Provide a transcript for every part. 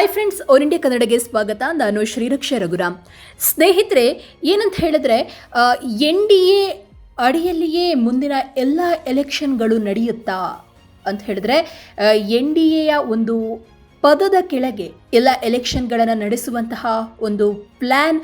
Hi friends our India ಕನ್ನಡಗೆ ಸ್ವಾಗತ. ನಾನು ಶ್ರೀರಕ್ಷ ರಘುರಾಮ್. ಸ್ನೇಹಿತರೆ, ಏನಂತ ಹೇಳಿದ್ರೆ ಎನ್ ಡಿ ಎ ಅಡಿಯಲ್ಲಿಯೇ ಮುಂದಿನ ಎಲ್ಲ ಎಲೆಕ್ಷನ್ಗಳು ನಡೆಯುತ್ತಾ ಅಂತ ಹೇಳಿದ್ರೆ ಎನ್ ಡಿ ಎಯ ಒಂದು ಪದದ ಕೆಳಗೆ ಎಲ್ಲ ಎಲೆಕ್ಷನ್ಗಳನ್ನು ನಡೆಸುವಂತಹ ಒಂದು ಪ್ಲ್ಯಾನ್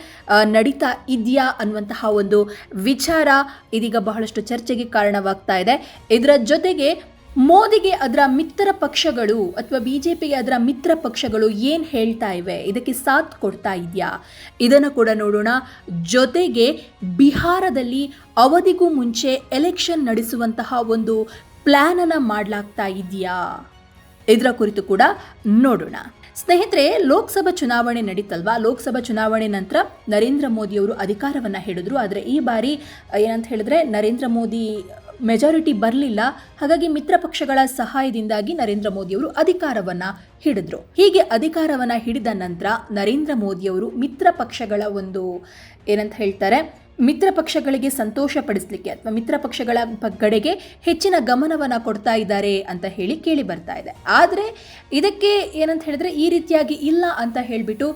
ನಡೀತಾ ಇದೆಯಾ ಅನ್ನುವಂತಹ ಒಂದು ವಿಚಾರ ಇದೀಗ ಬಹಳಷ್ಟು ಚರ್ಚೆಗೆ ಕಾರಣವಾಗ್ತಾ ಇದೆ. ಇದರ ಜೊತೆಗೆ ಮೋದಿಗೆ ಅದರ ಮಿತ್ರ ಪಕ್ಷಗಳು ಅಥವಾ ಬಿ ಜೆ ಪಿಗೆ ಅದರ ಮಿತ್ರ ಪಕ್ಷಗಳು ಏನು ಹೇಳ್ತಾ ಇವೆ? ಇದಕ್ಕೆ ಸಾಥ್ ಕೊಡ್ತಾ ಇದೆಯಾ? ಇದನ್ನು ಕೂಡ ನೋಡೋಣ. ಜೊತೆಗೆ ಬಿಹಾರದಲ್ಲಿ ಅವಧಿಗೂ ಮುಂಚೆ ಎಲೆಕ್ಷನ್ ನಡೆಸುವಂತಹ ಒಂದು ಪ್ಲ್ಯಾನನ್ನು ಮಾಡಲಾಗ್ತಾ ಇದೆಯಾ? ಇದರ ಕುರಿತು ಕೂಡ ನೋಡೋಣ. ಸ್ನೇಹಿತರೆ, ಲೋಕಸಭಾ ಚುನಾವಣೆ ನಡೀತಲ್ವಾ? ಲೋಕಸಭಾ ಚುನಾವಣೆ ನಂತರ ನರೇಂದ್ರ ಮೋದಿಯವರು ಅಧಿಕಾರವನ್ನು ಹಿಡಿದ್ರು ಆದರೆ ಈ ಬಾರಿ ಏನಂತ ಹೇಳಿದ್ರೆ ನರೇಂದ್ರ ಮೋದಿ ಮೆಜಾರಿಟಿ ಬರಲಿಲ್ಲ. ಹಾಗಾಗಿ ಮಿತ್ರ ಪಕ್ಷಗಳ ಸಹಾಯದಿಂದಾಗಿ ನರೇಂದ್ರ ಮೋದಿಯವರು ಅಧಿಕಾರವನ್ನ ಹಿಡಿದ್ರು. ಹೀಗೆ ಅಧಿಕಾರವನ್ನ ಹಿಡಿದ ನಂತರ ನರೇಂದ್ರ ಮೋದಿಯವರು ಮಿತ್ರ ಪಕ್ಷಗಳ ಒಂದು ಏನಂತ ಹೇಳ್ತಾರೆ, ಮಿತ್ರ ಪಕ್ಷಗಳಿಗೆ ಸಂತೋಷ ಪಡಿಸಲಿಕ್ಕೆ ಅಥವಾ ಮಿತ್ರ ಪಕ್ಷಗಳ ಕಡೆಗೆ ಹೆಚ್ಚಿನ ಗಮನವನ್ನು ಕೊಡ್ತಾ ಇದ್ದಾರೆ ಅಂತ ಹೇಳಿ ಕೇಳಿ ಬರ್ತಾ ಇದೆ. ಆದರೆ ಇದಕ್ಕೆ ಏನಂತ ಹೇಳಿದ್ರೆ ಈ ರೀತಿಯಾಗಿ ಇಲ್ಲ ಅಂತ ಹೇಳಿಬಿಟ್ಟು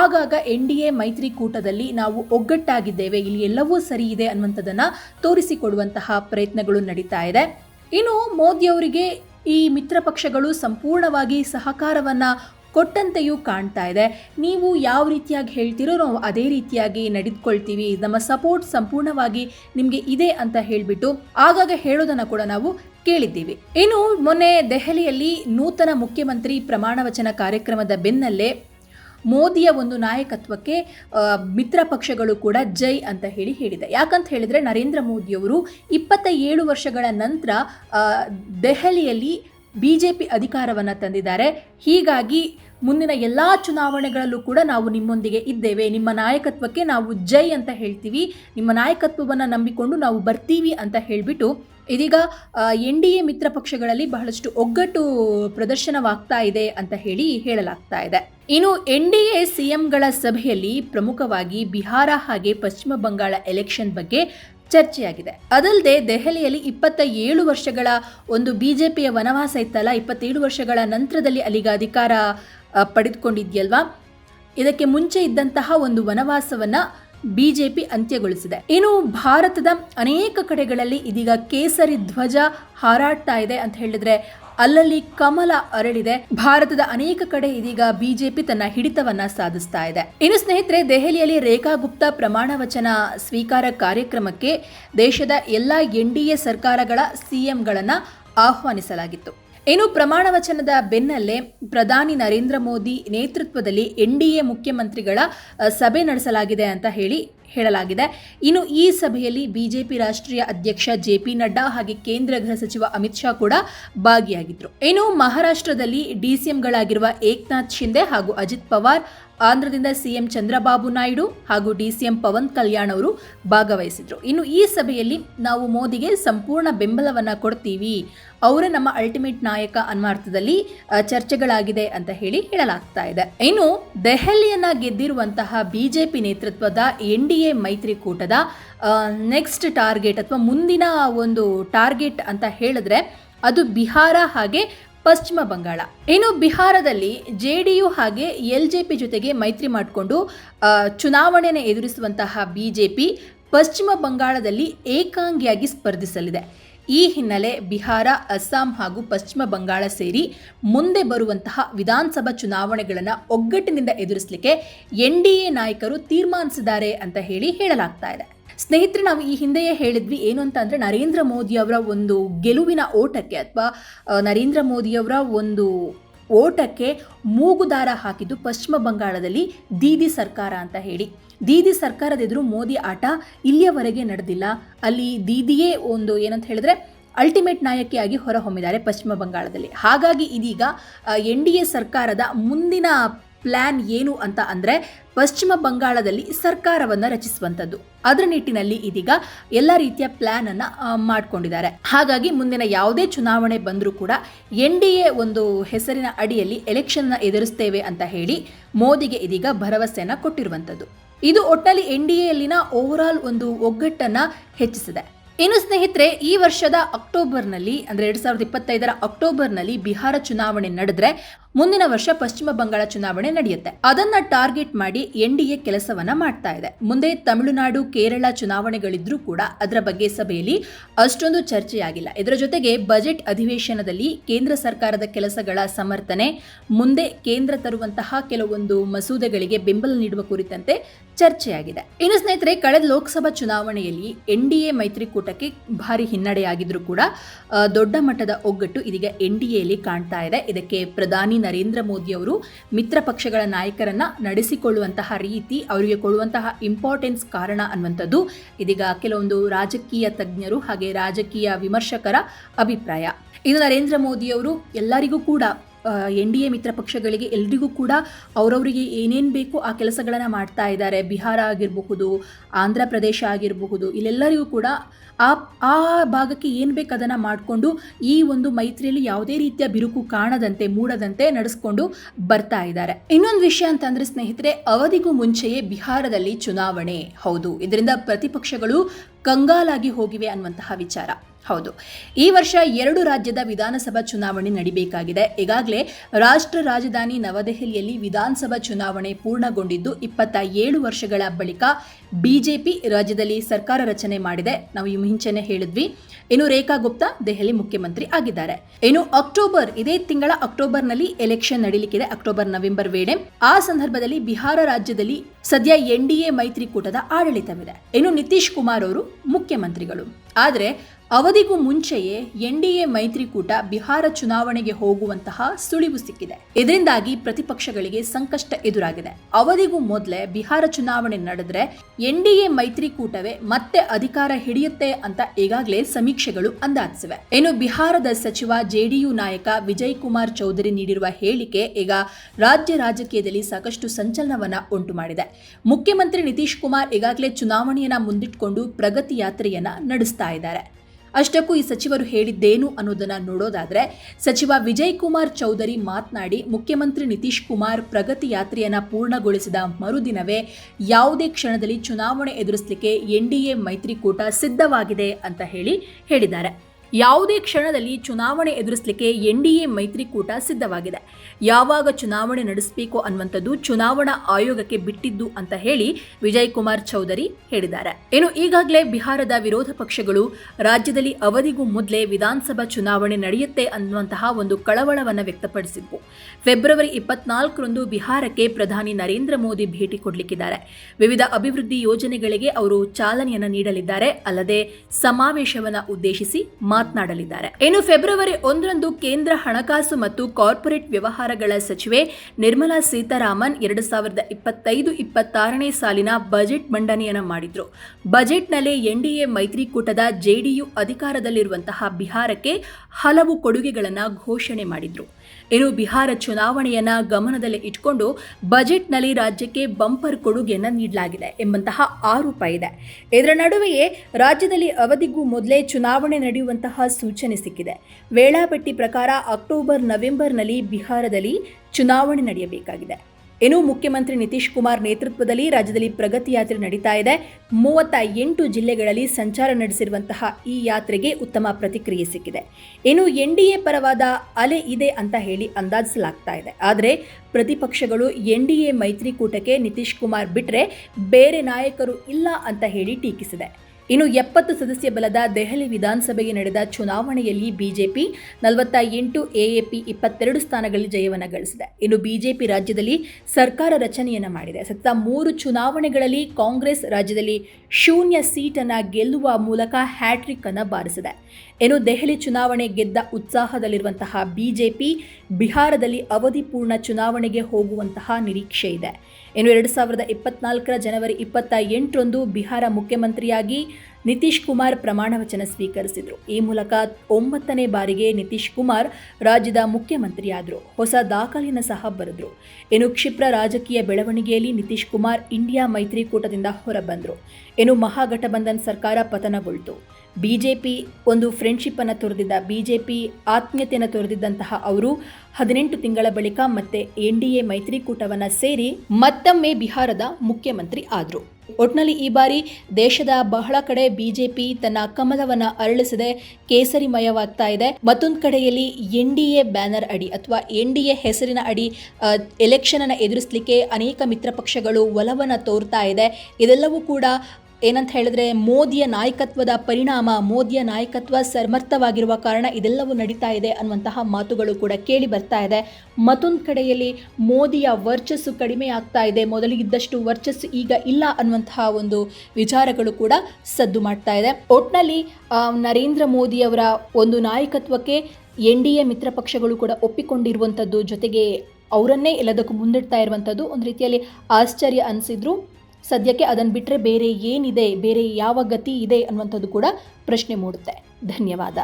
ಆಗಾಗ ಎನ್ ಡಿ ಎ ಮೈತ್ರಿಕೂಟದಲ್ಲಿ ನಾವು ಒಗ್ಗಟ್ಟಾಗಿದ್ದೇವೆ, ಇಲ್ಲಿ ಎಲ್ಲವೂ ಸರಿ ಇದೆ ಅನ್ನುವಂಥದ್ದನ್ನು ತೋರಿಸಿಕೊಡುವಂತಹ ಪ್ರಯತ್ನಗಳು ನಡೀತಾ ಇದೆ. ಇನ್ನು ಮೋದಿಯವರಿಗೆ ಈ ಮಿತ್ರ ಪಕ್ಷಗಳು ಸಂಪೂರ್ಣವಾಗಿ ಸಹಕಾರವನ್ನು ಕೊಟ್ಟಂತೆಯೂ ಕಾಣ್ತಾ ಇದೆ. ನೀವು ಯಾವ ರೀತಿಯಾಗಿ ಹೇಳ್ತಿರೋ ನಾವು ಅದೇ ರೀತಿಯಾಗಿ ನಡೆದುಕೊಳ್ತೀವಿ. ನಮ್ಮ ಸಪೋರ್ಟ್ ಸಂಪೂರ್ಣವಾಗಿ ನಿಮಗೆ ಇದೆ ಅಂತ ಹೇಳಿಬಿಟ್ಟು ಆಗಾಗ ಹೇಳೋದನ್ನು ಕೂಡ ನಾವು ಕೇಳಿದ್ದೀವಿ. ಇನ್ನು ಮೊನ್ನೆ ದೆಹಲಿಯಲ್ಲಿ ನೂತನ ಮುಖ್ಯಮಂತ್ರಿ ಪ್ರಮಾಣ ವಚನ ಕಾರ್ಯಕ್ರಮದ ಬೆನ್ನಲ್ಲೇ ಮೋದಿಯ ಒಂದು ನಾಯಕತ್ವಕ್ಕೆ ಮಿತ್ರ ಪಕ್ಷಗಳು ಕೂಡ ಜೈ ಅಂತ ಹೇಳಿ ಹೇಳಿದೆ. ಯಾಕಂತ ಹೇಳಿದ್ರೆ ನರೇಂದ್ರ ಮೋದಿಯವರು ಇಪ್ಪತ್ತ ಏಳು ವರ್ಷಗಳ ನಂತರ ದೆಹಲಿಯಲ್ಲಿ ಬಿ ಜೆ ಪಿ ಅಧಿಕಾರವನ್ನು ತಂದಿದ್ದಾರೆ. ಹೀಗಾಗಿ ಮುಂದಿನ ಎಲ್ಲ ಚುನಾವಣೆಗಳಲ್ಲೂ ಕೂಡ ನಾವು ನಿಮ್ಮೊಂದಿಗೆ ಇದ್ದೇವೆ. ನಿಮ್ಮ ನಾಯಕತ್ವಕ್ಕೆ ನಾವು ಜೈ ಅಂತ ಹೇಳ್ತೀವಿ. ನಿಮ್ಮ ನಾಯಕತ್ವವನ್ನು ನಂಬಿಕೊಂಡು ನಾವು ಬರ್ತೀವಿ ಅಂತ ಹೇಳಿಬಿಟ್ಟು ಇದೀಗ ಎನ್ ಡಿ ಎ ಮಿತ್ರ ಪಕ್ಷಗಳಲ್ಲಿ ಬಹಳಷ್ಟು ಒಗ್ಗಟ್ಟು ಪ್ರದರ್ಶನವಾಗ್ತಾ ಇದೆ ಅಂತ ಹೇಳಿ ಹೇಳಲಾಗ್ತಾ ಇದೆ. ಇನ್ನು ಎನ್ ಡಿ ಎ ಸಿಎಂಗಳ ಸಭೆಯಲ್ಲಿ ಪ್ರಮುಖವಾಗಿ ಬಿಹಾರ ಹಾಗೆ ಪಶ್ಚಿಮ ಬಂಗಾಳ ಎಲೆಕ್ಷನ್ ಬಗ್ಗೆ ಚರ್ಚೆಯಾಗಿದೆ. ಅದಲ್ಲದೆ ದೆಹಲಿಯಲ್ಲಿ ಇಪ್ಪತ್ತ ಏಳು ವರ್ಷಗಳ ಒಂದು ಬಿಜೆಪಿಯ ವನವಾಸ ಇತ್ತಲ್ಲ, ಇಪ್ಪತ್ತೇಳು ವರ್ಷಗಳ ನಂತರದಲ್ಲಿ ಅಲ್ಲಿಗ ಅಧಿಕಾರ ಪಡೆದುಕೊಂಡಿದ್ಯಲ್ವಾ? ಇದಕ್ಕೆ ಮುಂಚೆ ಇದ್ದಂತಹ ಒಂದು ವನವಾಸವನ್ನ ಬಿಜೆಪಿ ಅಂತ್ಯಗೊಳಿಸಿದೆ. ಇನ್ನು ಭಾರತದ ಅನೇಕ ಕಡೆಗಳಲ್ಲಿ ಇದೀಗ ಕೇಸರಿ ಧ್ವಜ ಹಾರಾಡ್ತಾ ಇದೆ ಅಂತ ಹೇಳಿದ್ರೆ ಅಲ್ಲಲ್ಲಿ ಕಮಲ ಅರಳಿದೆ. ಭಾರತದ ಅನೇಕ ಕಡೆ ಇದೀಗ ಬಿಜೆಪಿ ತನ್ನ ಹಿಡಿತವನ್ನ ಸಾಧಿಸ್ತಾ ಇದೆ. ಇನ್ನು ಸ್ನೇಹಿತರೆ, ದೆಹಲಿಯಲ್ಲಿ ರೇಖಾ ಗುಪ್ತಾ ಪ್ರಮಾಣ ವಚನ ಸ್ವೀಕಾರ ಕಾರ್ಯಕ್ರಮಕ್ಕೆ ದೇಶದ ಎಲ್ಲಾ ಎನ್ ಡಿ ಎ ಸರ್ಕಾರಗಳ ಸಿಎಂಗಳನ್ನ ಆಹ್ವಾನಿಸಲಾಗಿತ್ತು. ಇನ್ನು ಪ್ರಮಾಣ ವಚನದ ಬೆನ್ನಲ್ಲೇ ಪ್ರಧಾನಿ ನರೇಂದ್ರ ಮೋದಿ ನೇತೃತ್ವದಲ್ಲಿ ಎನ್ ಡಿ ಎ ಮುಖ್ಯಮಂತ್ರಿಗಳ ಸಭೆ ನಡೆಸಲಾಗಿದೆ ಅಂತ ಹೇಳಿ ಹೇಳಲಾಗಿದೆ. ಇನ್ನು ಈ ಸಭೆಯಲ್ಲಿ ಬಿಜೆಪಿ ರಾಷ್ಟ್ರೀಯ ಅಧ್ಯಕ್ಷ ಜೆ ಪಿ ನಡ್ಡಾ ಹಾಗೆ ಕೇಂದ್ರ ಗೃಹ ಸಚಿವ ಅಮಿತ್ ಶಾ ಕೂಡ ಭಾಗಿಯಾಗಿದ್ರು. ಇನ್ನು ಮಹಾರಾಷ್ಟ್ರದಲ್ಲಿ ಡಿಸಿಎಂಗಳಾಗಿರುವ ಏಕ್ನಾಥ್ ಶಿಂದೆ ಹಾಗೂ ಅಜಿತ್ ಪವಾರ್, ಆಂಧ್ರದಿಂದ ಸಿಎಂ ಚಂದ್ರಬಾಬು ನಾಯ್ಡು ಹಾಗೂ ಡಿಸಿಎಂ ಪವನ್ ಕಲ್ಯಾಣ್ ಅವರು ಭಾಗವಹಿಸಿದ್ರು. ಇನ್ನು ಈ ಸಭೆಯಲ್ಲಿ ನಾವು ಮೋದಿಗೆ ಸಂಪೂರ್ಣ ಬೆಂಬಲವನ್ನು ಕೊಡ್ತೀವಿ. ಅವರೇ ನಮ್ಮ ಅಲ್ಟಿಮೇಟ್ ನಾಯಕ ಅನ್ವಾರ್ಥದಲ್ಲಿ ಚರ್ಚೆಗಳಾಗಿದೆ ಅಂತ ಹೇಳಿ ಹೇಳಲಾಗ್ತಾ ಇದೆ. ಇನ್ನು ದೆಹಲಿಯನ್ನ ಗೆದ್ದಿರುವಂತಹ ಬಿಜೆಪಿ ನೇತೃತ್ವದ ಎನ್ ಡಿ ಎ ಮೈತ್ರಿಕೂಟದ ನೆಕ್ಸ್ಟ್ ಟಾರ್ಗೆಟ್ ಅಥವಾ ಮುಂದಿನ ಒಂದು ಟಾರ್ಗೆಟ್ ಅಂತ ಹೇಳಿದ್ರೆ ಅದು ಬಿಹಾರ ಹಾಗೆ ಪಶ್ಚಿಮ ಬಂಗಾಳ. ಇನ್ನು ಬಿಹಾರದಲ್ಲಿ ಜೆ ಡಿ ಯು ಹಾಗೆ ಎಲ್ ಜೆ ಪಿ ಜೊತೆಗೆ ಮೈತ್ರಿ ಮಾಡಿಕೊಂಡು ಚುನಾವಣೆಯನ್ನು ಎದುರಿಸುವಂತಹ ಬಿಜೆಪಿ ಪಶ್ಚಿಮ ಬಂಗಾಳದಲ್ಲಿ ಏಕಾಂಗಿಯಾಗಿ ಸ್ಪರ್ಧಿಸಲಿದೆ. ಈ ಹಿನ್ನೆಲೆ ಬಿಹಾರ, ಅಸ್ಸಾಂ ಹಾಗೂ ಪಶ್ಚಿಮ ಬಂಗಾಳ ಸೇರಿ ಮುಂದೆ ಬರುವಂತಹ ವಿಧಾನಸಭಾ ಚುನಾವಣೆಗಳನ್ನು ಒಗ್ಗಟ್ಟಿನಿಂದ ಎದುರಿಸಲಿಕ್ಕೆ ಎನ್ ಡಿ ಎ ನಾಯಕರು ತೀರ್ಮಾನಿಸಿದ್ದಾರೆ ಅಂತ ಹೇಳಿ ಹೇಳಲಾಗ್ತಾ ಇದೆ. ಸ್ನೇಹಿತರೆ, ನಾವು ಈ ಹಿಂದೆಯೇ ಹೇಳಿದ್ವಿ, ಏನು ಅಂತ ಅಂದರೆ ನರೇಂದ್ರ ಮೋದಿಯವರ ಒಂದು ಗೆಲುವಿನ ಓಟಕ್ಕೆ ಅಥವಾ ನರೇಂದ್ರ ಮೋದಿಯವರ ಒಂದು ಓಟಕ್ಕೆ ಮೂಗುದಾರ ಹಾಕಿದ್ದು ಪಶ್ಚಿಮ ಬಂಗಾಳದಲ್ಲಿ ದೀದಿ ಸರ್ಕಾರ ಅಂತ ಹೇಳಿ. ದೀದಿ ಸರ್ಕಾರದ ಎದುರು ಮೋದಿ ಆಟ ಇಲ್ಲಿಯವರೆಗೆ ನಡೆದಿಲ್ಲ. ಅಲ್ಲಿ ದೀದಿಯೇ ಒಂದು ಏನಂತ ಹೇಳಿದ್ರೆ ಅಲ್ಟಿಮೇಟ್ ನಾಯಕಿಯಾಗಿ ಹೊರಹೊಮ್ಮಿದ್ದಾರೆ ಪಶ್ಚಿಮ ಬಂಗಾಳದಲ್ಲಿ. ಹಾಗಾಗಿ ಇದೀಗ ಎನ್ ಡಿ ಎ ಸರ್ಕಾರದ ಮುಂದಿನ ಪ್ಲ್ಯಾನ್ ಏನು ಅಂತ ಅಂದರೆ ಪಶ್ಚಿಮ ಬಂಗಾಳದಲ್ಲಿ ಸರ್ಕಾರವನ್ನು ರಚಿಸುವಂಥದ್ದು. ಅದರ ನಿಟ್ಟಿನಲ್ಲಿ ಇದೀಗ ಎಲ್ಲ ರೀತಿಯ ಪ್ಲಾನ್ ಅನ್ನ ಮಾಡಿಕೊಂಡಿದ್ದಾರೆ. ಹಾಗಾಗಿ ಮುಂದಿನ ಯಾವುದೇ ಚುನಾವಣೆ ಬಂದರೂ ಕೂಡ ಎನ್ ಡಿ ಎ ಒಂದು ಹೆಸರಿನ ಅಡಿಯಲ್ಲಿ ಎಲೆಕ್ಷನ್ನ ಎದುರಿಸ್ತೇವೆ ಅಂತ ಹೇಳಿ ಮೋದಿಗೆ ಇದೀಗ ಭರವಸೆಯನ್ನು ಕೊಟ್ಟಿರುವಂಥದ್ದು. ಇದು ಒಟ್ಟಲ್ಲಿ ಎನ್ ಡಿ ಎಲ್ಲಿನ ಓವರ್ ಒಂದು ಒಗ್ಗಟ್ಟನ್ನ ಹೆಚ್ಚಿಸಿದೆ. ಇನ್ನು ಸ್ನೇಹಿತರೆ, ಈ ವರ್ಷದ ಅಕ್ಟೋಬರ್ನಲ್ಲಿ ಅಂದ್ರೆ ಎರಡ್ ಸಾವಿರದ ಇಪ್ಪತ್ತೈದರ ಅಕ್ಟೋಬರ್ನಲ್ಲಿ ಬಿಹಾರ ಚುನಾವಣೆ ನಡೆದ್ರೆ ಮುಂದಿನ ವರ್ಷ ಪಶ್ಚಿಮ ಬಂಗಾಳ ಚುನಾವಣೆ ನಡೆಯುತ್ತೆ. ಅದನ್ನ ಟಾರ್ಗೆಟ್ ಮಾಡಿ ಎನ್ ಡಿ ಎ ಕೆಲಸವನ್ನ ಮಾಡ್ತಾ ಇದೆ. ಮುಂದೆ ತಮಿಳುನಾಡು, ಕೇರಳ ಚುನಾವಣೆಗಳಿದ್ರೂ ಕೂಡ ಅದರ ಬಗ್ಗೆ ಸಭೆಯಲ್ಲಿ ಅಷ್ಟೊಂದು ಚರ್ಚೆಯಾಗಿಲ್ಲ. ಇದರ ಜೊತೆಗೆ ಬಜೆಟ್ ಅಧಿವೇಶನದಲ್ಲಿ ಕೇಂದ್ರ ಸರ್ಕಾರದ ಕೆಲಸಗಳ ಸಮರ್ಥನೆ, ಮುಂದೆ ಕೇಂದ್ರ ತರುವಂತಹ ಕೆಲವೊಂದು ಮಸೂದೆಗಳಿಗೆ ಬೆಂಬಲ ನೀಡುವ ಕುರಿತಂತೆ ಚರ್ಚೆಯಾಗಿದೆ. ಇನ್ನು ಸ್ನೇಹಿತರೆ, ಕಳೆದ ಲೋಕಸಭಾ ಚುನಾವಣೆಯಲ್ಲಿ ಎನ್ ಡಿ ಎ ಮೈತ್ರಿಕೂಟಕ್ಕೆ ಭಾರಿ ಹಿನ್ನಡೆಯಾಗಿದ್ರೂ ಕೂಡ ದೊಡ್ಡ ಮಟ್ಟದ ಒಗ್ಗಟ್ಟು ಇದೀಗ ಎನ್ ಡಿ ಎಯಲ್ಲಿ ಕಾಣ್ತಾ ಇದೆ. ಇದಕ್ಕೆ ಪ್ರಧಾನಿ ನರೇಂದ್ರ ಮೋದಿ ಅವರು ಮಿತ್ರ ಪಕ್ಷಗಳ ನಾಯಕರನ್ನ ನಡೆಸಿಕೊಳ್ಳುವಂತಹ ರೀತಿ ಅವರಿಗೆ ಕೊಡುವಂತಹ ಇಂಪಾರ್ಟೆನ್ಸ್ ಕಾರಣ ಅನ್ನುವಂಥದ್ದು ಇದೀಗ ಕೆಲವೊಂದು ರಾಜಕೀಯ ತಜ್ಞರು ಹಾಗೆ ರಾಜಕೀಯ ವಿಮರ್ಶಕರ ಅಭಿಪ್ರಾಯ. ಇನ್ನು ನರೇಂದ್ರ ಮೋದಿಯವರು ಎಲ್ಲರಿಗೂ ಕೂಡ ಎನ್ ಡಿ ಎ ಮಿತ್ರ ಪಕ್ಷಗಳಿಗೆ ಎಲ್ರಿಗೂ ಕೂಡ ಅವರವರಿಗೆ ಏನೇನು ಬೇಕು ಆ ಕೆಲಸಗಳನ್ನು ಮಾಡ್ತಾ ಇದ್ದಾರೆ. ಬಿಹಾರ ಆಗಿರಬಹುದು, ಆಂಧ್ರ ಪ್ರದೇಶ ಆಗಿರಬಹುದು, ಇಲ್ಲೆಲ್ಲರಿಗೂ ಕೂಡ ಆ ಆ ಭಾಗಕ್ಕೆ ಏನು ಬೇಕು ಅದನ್ನು ಮಾಡಿಕೊಂಡು ಈ ಒಂದು ಮೈತ್ರಿಯಲ್ಲಿ ಯಾವುದೇ ರೀತಿಯ ಬಿರುಕು ಕಾಣದಂತೆ, ಮೂಡದಂತೆ ನಡೆಸ್ಕೊಂಡು ಬರ್ತಾ ಇದ್ದಾರೆ. ಇನ್ನೊಂದು ವಿಷಯ ಅಂತಂದರೆ ಸ್ನೇಹಿತರೆ, ಅವಧಿಗೂ ಮುಂಚೆಯೇ ಬಿಹಾರದಲ್ಲಿ ಚುನಾವಣೆ. ಹೌದು, ಇದರಿಂದ ಪ್ರತಿಪಕ್ಷಗಳು ಕಂಗಾಲಾಗಿ ಹೋಗಿವೆ ಅನ್ನುವಂತಹ ವಿಚಾರ. ಹೌದು. ಈ ವರ್ಷ ಎರಡು ರಾಜ್ಯದ ವಿಧಾನಸಭಾ ಚುನಾವಣೆ ನಡಿಬೇಕಾಗಿದೆ. ಈಗಾಗಲೇ ರಾಷ್ಟ್ರ ರಾಜಧಾನಿ ನವದೆಹಲಿಯಲ್ಲಿ ವಿಧಾನಸಭಾ ಚುನಾವಣೆ ಪೂರ್ಣಗೊಂಡಿದ್ದು ಇಪ್ಪತ್ತ ಏಳು ವರ್ಷಗಳ ಬಳಿಕ ಬಿಜೆಪಿ ರಾಜ್ಯದಲ್ಲಿ ಸರ್ಕಾರ ರಚನೆ ಮಾಡಿದೆ. ನಾವು ಈ ಮುಂಚೆನೆ ಹೇಳಿದ್ವಿ. ಇನ್ನು ರೇಖಾ ಗುಪ್ತಾ ದೆಹಲಿ ಮುಖ್ಯಮಂತ್ರಿ ಆಗಿದ್ದಾರೆ. ಇನ್ನು ಅಕ್ಟೋಬರ್, ಇದೇ ತಿಂಗಳ ಅಕ್ಟೋಬರ್ನಲ್ಲಿ ಎಲೆಕ್ಷನ್ ನಡೀಲಿಕ್ಕಿದೆ. ಅಕ್ಟೋಬರ್, ನವೆಂಬರ್ ವೇಳೆ ಆ ಸಂದರ್ಭದಲ್ಲಿ ಬಿಹಾರ ರಾಜ್ಯದಲ್ಲಿ ಸದ್ಯ ಎನ್ ಡಿ ಎ ಮೈತ್ರಿಕೂಟದ ಆಡಳಿತವಿದೆ. ಇನ್ನು ನಿತೀಶ್ ಕುಮಾರ್ ಅವರು ಮುಖ್ಯಮಂತ್ರಿಗಳು. ಆದರೆ ಅವಧಿಗೂ ಮುಂಚೆಯೇ ಎನ್ ಡಿ ಎ ಮೈತ್ರಿಕೂಟ ಬಿಹಾರ ಚುನಾವಣೆಗೆ ಹೋಗುವಂತಹ ಸುಳಿವು ಸಿಕ್ಕಿದೆ. ಇದರಿಂದಾಗಿ ಪ್ರತಿಪಕ್ಷಗಳಿಗೆ ಸಂಕಷ್ಟ ಎದುರಾಗಿದೆ. ಅವಧಿಗೂ ಮೊದಲೇ ಬಿಹಾರ ಚುನಾವಣೆ ನಡೆದ್ರೆ ಎನ್ ಡಿ ಎ ಮೈತ್ರಿಕೂಟವೇ ಮತ್ತೆ ಅಧಿಕಾರ ಹಿಡಿಯುತ್ತೆ ಅಂತ ಈಗಾಗಲೇ ಸಮೀಕ್ಷೆಗಳು ಅಂದಾಜಿಸಿವೆ. ಇನ್ನು ಬಿಹಾರದ ಸಚಿವ ಜೆಡಿಯು ನಾಯಕ ವಿಜಯ್ ಕುಮಾರ್ ಚೌಧರಿ ನೀಡಿರುವ ಹೇಳಿಕೆ ಈಗ ರಾಜ್ಯ ರಾಜಕೀಯದಲ್ಲಿ ಸಾಕಷ್ಟು ಸಂಚಲನವನ್ನ ಉಂಟು ಮಾಡಿದೆ. ಮುಖ್ಯಮಂತ್ರಿ ನಿತೀಶ್ ಕುಮಾರ್ ಈಗಾಗಲೇ ಚುನಾವಣೆಯನ್ನ ಮುಂದಿಟ್ಟುಕೊಂಡು ಪ್ರಗತಿ ಯಾತ್ರೆಯನ್ನ ನಡೆಸ್ತಾ ಇದ್ದಾರೆ. ಅಷ್ಟಕ್ಕೂ ಈ ಸಚಿವರು ಹೇಳಿದ್ದೇನು ಅನ್ನೋದನ್ನು ನೋಡೋದಾದರೆ, ಸಚಿವ ವಿಜಯ್ ಕುಮಾರ್ ಚೌಧರಿ ಮಾತನಾಡಿ ಮುಖ್ಯಮಂತ್ರಿ ನಿತೀಶ್ ಕುಮಾರ್ ಪ್ರಗತಿ ಯಾತ್ರೆಯನ್ನು ಪೂರ್ಣಗೊಳಿಸಿದ ಮರುದಿನವೇ ಯಾವುದೇ ಕ್ಷಣದಲ್ಲಿ ಚುನಾವಣೆ ಎದುರಿಸಲಿಕ್ಕೆ ಎನ್ ಡಿ ಎ ಮೈತ್ರಿಕೂಟ ಸಿದ್ಧವಾಗಿದೆ ಅಂತ ಹೇಳಿ ಹೇಳಿದ್ದಾರೆ. ಯಾವುದೇ ಕ್ಷಣದಲ್ಲಿ ಚುನಾವಣೆ ಎದುರಿಸಲಿಕ್ಕೆ ಎನ್ ಡಿ ಎ ಮೈತ್ರಿಕೂಟ ಸಿದ್ಧವಾಗಿದೆ. ಯಾವಾಗ ಚುನಾವಣೆ ನಡೆಸಬೇಕು ಅನ್ನುವಂಥದ್ದು ಚುನಾವಣಾ ಆಯೋಗಕ್ಕೆ ಬಿಟ್ಟಿದ್ದು ಅಂತ ಹೇಳಿ ವಿಜಯ್ ಕುಮಾರ್ ಚೌಧರಿ ಹೇಳಿದ್ದಾರೆ. ಇನ್ನು ಈಗಾಗಲೇ ಬಿಹಾರದ ವಿರೋಧ ಪಕ್ಷಗಳು ರಾಜ್ಯದಲ್ಲಿ ಅವಧಿಗೂ ಮೊದಲೇ ವಿಧಾನಸಭಾ ಚುನಾವಣೆ ನಡೆಯುತ್ತೆ ಅನ್ನುವಂತಹ ಒಂದು ಕಳವಳವನ್ನು ವ್ಯಕ್ತಪಡಿಸಿದ್ವು. ಫೆಬ್ರವರಿ ಇಪ್ಪತ್ನಾಲ್ಕರಂದು ಬಿಹಾರಕ್ಕೆ ಪ್ರಧಾನಿ ನರೇಂದ್ರ ಮೋದಿ ಭೇಟಿ ಕೊಡಲಿಕ್ಕಿದ್ದಾರೆ. ವಿವಿಧ ಅಭಿವೃದ್ಧಿ ಯೋಜನೆಗಳಿಗೆ ಅವರು ಚಾಲನೆಯನ್ನು ನೀಡಲಿದ್ದಾರೆ. ಅಲ್ಲದೆ ಸಮಾವೇಶವನ್ನು ಉದ್ದೇಶಿಸಿ ಮಾತನಾಡಲಿದ್ದಾರೆ. ಇನ್ನು ಫೆಬ್ರವರಿ ಒಂದರಂದು ಕೇಂದ್ರ ಹಣಕಾಸು ಮತ್ತು ಕಾರ್ಪೊರೇಟ್ ವ್ಯವಹಾರಗಳ ಸಚಿವೆ ನಿರ್ಮಲಾ ಸೀತಾರಾಮನ್ ಎರಡು ಸಾವಿರದ ಇಪ್ಪತ್ತೈದು ಇಪ್ಪತ್ತಾರನೇ ಸಾಲಿನ ಬಜೆಟ್ ಮಂಡನೆಯನ್ನು ಮಾಡಿದ್ರು. ಬಜೆಟ್ನಲ್ಲಿ ಎನ್ಡಿಎ ಮೈತ್ರಿಕೂಟದ ಜೆಡಿಯು ಅಧಿಕಾರದಲ್ಲಿರುವಂತಹ ಬಿಹಾರಕ್ಕೆ ಹಲವು ಕೊಡುಗೆಗಳನ್ನು ಘೋಷಣೆ ಮಾಡಿದ್ರು. ಇನ್ನು ಬಿಹಾರ ಚುನಾವಣೆಯನ್ನ ಗಮನದಲ್ಲಿ ಇಟ್ಕೊಂಡು ಬಜೆಟ್ನಲ್ಲಿ ರಾಜ್ಯಕ್ಕೆ ಬಂಪರ್ ಕೊಡುಗೆಯನ್ನು ನೀಡಲಾಗಿದೆ ಎಂಬಂತಹ ಆರೋಪ ಇದೆ. ಇದರ ನಡುವೆಯೇ ರಾಜ್ಯದಲ್ಲಿ ಅವಧಿಗೂ ಮೊದಲೇ ಚುನಾವಣೆ ನಡೆಯುವಂತಹ ಸೂಚನೆ ಸಿಕ್ಕಿದೆ. ವೇಳಾಪಟ್ಟಿ ಪ್ರಕಾರ ಅಕ್ಟೋಬರ್ ನವೆಂಬರ್ನಲ್ಲಿ ಬಿಹಾರದಲ್ಲಿ ಚುನಾವಣೆ ನಡೆಯಬೇಕಾಗಿದೆ. ಇನ್ನು ಮುಖ್ಯಮಂತ್ರಿ ನಿತೀಶ್ ಕುಮಾರ್ ನೇತೃತ್ವದಲ್ಲಿ ರಾಜ್ಯದಲ್ಲಿ ಪ್ರಗತಿ ಯಾತ್ರೆ ನಡೀತಾ ಇದೆ. ಮೂವತ್ತ ಎಂಟು ಜಿಲ್ಲೆಗಳಲ್ಲಿ ಸಂಚಾರ ನಡೆಸಿರುವಂತಹ ಈ ಯಾತ್ರೆಗೆ ಉತ್ತಮ ಪ್ರತಿಕ್ರಿಯೆ ಸಿಕ್ಕಿದೆ. ಇನ್ನು ಎನ್ ಡಿ ಎ ಪರವಾದ ಅಲೆ ಇದೆ ಅಂತ ಹೇಳಿ ಅಂದಾಜಿಸಲಾಗ್ತಾ ಇದೆ. ಆದರೆ ಪ್ರತಿಪಕ್ಷಗಳು ಎನ್ ಡಿ ಎ ಮೈತ್ರಿಕೂಟಕ್ಕೆ ನಿತೀಶ್ ಕುಮಾರ್ ಬಿಟ್ಟರೆ ಬೇರೆ ನಾಯಕರು ಇಲ್ಲ ಅಂತ ಹೇಳಿ ಟೀಕಿಸಿದೆ. ಇನ್ನು ಎಪ್ಪತ್ತು ಸದಸ್ಯ ಬಲದ ದೆಹಲಿ ವಿಧಾನಸಭೆಗೆ ನಡೆದ ಚುನಾವಣೆಯಲ್ಲಿ ಬಿಜೆಪಿ ನಲವತ್ತ ಎಂಟು ಎಎಪಿ ಇಪ್ಪತ್ತೆರಡು ಸ್ಥಾನಗಳಲ್ಲಿ ಜಯವನ್ನು ಗಳಿಸಿದೆ. ಇನ್ನು ಬಿಜೆಪಿ ರಾಜ್ಯದಲ್ಲಿ ಸರ್ಕಾರ ರಚನೆಯನ್ನು ಮಾಡಿದೆ. ಸತ್ತ ಮೂರು ಚುನಾವಣೆಗಳಲ್ಲಿ ಕಾಂಗ್ರೆಸ್ ರಾಜ್ಯದಲ್ಲಿ ಶೂನ್ಯ ಸೀಟನ್ನು ಗೆಲ್ಲುವ ಮೂಲಕ ಹ್ಯಾಟ್ರಿಕ್ ಅನ್ನು ಬಾರಿಸಿದೆ. ಇನ್ನು ದೆಹಲಿ ಚುನಾವಣೆ ಗೆದ್ದ ಉತ್ಸಾಹದಲ್ಲಿರುವಂತಹ ಬಿಜೆಪಿ ಬಿಹಾರದಲ್ಲಿ ಅವಧಿಪೂರ್ಣ ಚುನಾವಣೆಗೆ ಹೋಗುವಂತಹ ನಿರೀಕ್ಷೆ ಇದೆ. ಇನ್ನು ಎರಡು ಸಾವಿರದ ಇಪ್ಪತ್ನಾಲ್ಕರ ಜನವರಿ ಇಪ್ಪತ್ತ ಎಂಟರಂದು ಬಿಹಾರ ಮುಖ್ಯಮಂತ್ರಿಯಾಗಿ ನಿತೀಶ್ ಕುಮಾರ್ ಪ್ರಮಾಣ ವಚನ ಸ್ವೀಕರಿಸಿದರು. ಈ ಮೂಲಕ ಒಂಬತ್ತನೇ ಬಾರಿಗೆ ನಿತೀಶ್ ಕುಮಾರ್ ರಾಜ್ಯದ ಮುಖ್ಯಮಂತ್ರಿಯಾದರು. ಹೊಸ ದಾಖಲೆಯನ್ನು ಸಹ ಬರೆದರು. ಇನ್ನು ಕ್ಷಿಪ್ರ ರಾಜಕೀಯ ಬೆಳವಣಿಗೆಯಲ್ಲಿ ನಿತೀಶ್ ಕುಮಾರ್ ಇಂಡಿಯಾ ಮೈತ್ರಿಕೂಟದಿಂದ ಹೊರಬಂದರು. ಇನ್ನು ಮಹಾಗಠಬಂಧನ್ ಸರ್ಕಾರ ಪತನಗೊಳ್ತು. ಬಿಜೆಪಿ ಒಂದು ಫ್ರೆಂಡ್ಶಿಪ್ಪನ್ನು ತೊರೆದಿದ್ದ ಬಿ ಜೆ ಪಿ ಆತ್ಮೀಯತೆಯನ್ನು ತೊರೆದಿದ್ದಂತಹ ಅವರು ಹದಿನೆಂಟು ತಿಂಗಳ ಬಳಿಕ ಮತ್ತೆ ಎನ್ ಡಿ ಎ ಮೈತ್ರಿಕೂಟವನ್ನು ಸೇರಿ ಮತ್ತೊಮ್ಮೆ ಬಿಹಾರದ ಮುಖ್ಯಮಂತ್ರಿ ಆದರು. ಒಟ್ನಲ್ಲಿ ಈ ಬಾರಿ ದೇಶದ ಬಹಳ ಕಡೆ ಬಿಜೆಪಿ ತನ್ನ ಕಮಲವನ್ನು ಅರಳಿಸದೆ, ಕೇಸರಿಮಯವಾಗ್ತಾ ಇದೆ. ಮತ್ತೊಂದು ಕಡೆಯಲ್ಲಿ ಎನ್ ಡಿ ಎ ಬ್ಯಾನರ್ ಅಡಿ ಅಥವಾ ಎನ್ ಡಿ ಎ ಹೆಸರಿನ ಅಡಿ ಎಲೆಕ್ಷನ್ ಅನ್ನು ಎದುರಿಸಲಿಕ್ಕೆ ಅನೇಕ ಮಿತ್ರ ಪಕ್ಷಗಳು ಒಲವನ್ನು ತೋರ್ತಾ ಇದೆ. ಇದೆಲ್ಲವೂ ಕೂಡ ಏನಂತ ಹೇಳಿದ್ರೆ ಮೋದಿಯ ನಾಯಕತ್ವದ ಪರಿಣಾಮ, ಮೋದಿಯ ನಾಯಕತ್ವ ಸಮರ್ಥವಾಗಿರುವ ಕಾರಣ ಇದೆಲ್ಲವೂ ನಡೀತಾ ಇದೆ ಅನ್ನುವಂತಹ ಮಾತುಗಳು ಕೂಡ ಕೇಳಿ ಬರ್ತಾ ಇದೆ. ಮತ್ತೊಂದು ಕಡೆಯಲ್ಲಿ ಮೋದಿಯ ವರ್ಚಸ್ಸು ಕಡಿಮೆ ಆಗ್ತಾ ಇದೆ. ಮೊದಲಿಗಿದ್ದಷ್ಟು ವರ್ಚಸ್ಸು ಈಗ ಇಲ್ಲ ಅನ್ನುವಂತಹ ಒಂದು ವಿಚಾರಗಳು ಕೂಡ ಸದ್ದು ಮಾಡ್ತಾ ಇದೆ. ಒಟ್ನಲ್ಲಿ ನರೇಂದ್ರ ಮೋದಿಯವರ ಒಂದು ನಾಯಕತ್ವಕ್ಕೆ ಎನ್ ಡಿ ಎ ಮಿತ್ರ ಪಕ್ಷಗಳು ಕೂಡ ಒಪ್ಪಿಕೊಂಡಿರುವಂಥದ್ದು ಜೊತೆಗೆ ಅವರನ್ನೇ ಎಲ್ಲದಕ್ಕೂ ಮುಂದಿಡ್ತಾ ಇರುವಂಥದ್ದು ಒಂದು ರೀತಿಯಲ್ಲಿ ಆಶ್ಚರ್ಯ ಅನಿಸಿದ್ರು. ಸದ್ಯಕ್ಕೆ ಅದನ್ನು ಬಿಟ್ಟರೆ ಬೇರೆ ಏನಿದೆ ಬೇರೆ ಯಾವ ಗತಿ ಇದೆ ಅನ್ನುವಂಥದ್ದು ಕೂಡ ಪ್ರಶ್ನೆ ಮೂಡುತ್ತೆ. ಧನ್ಯವಾದ.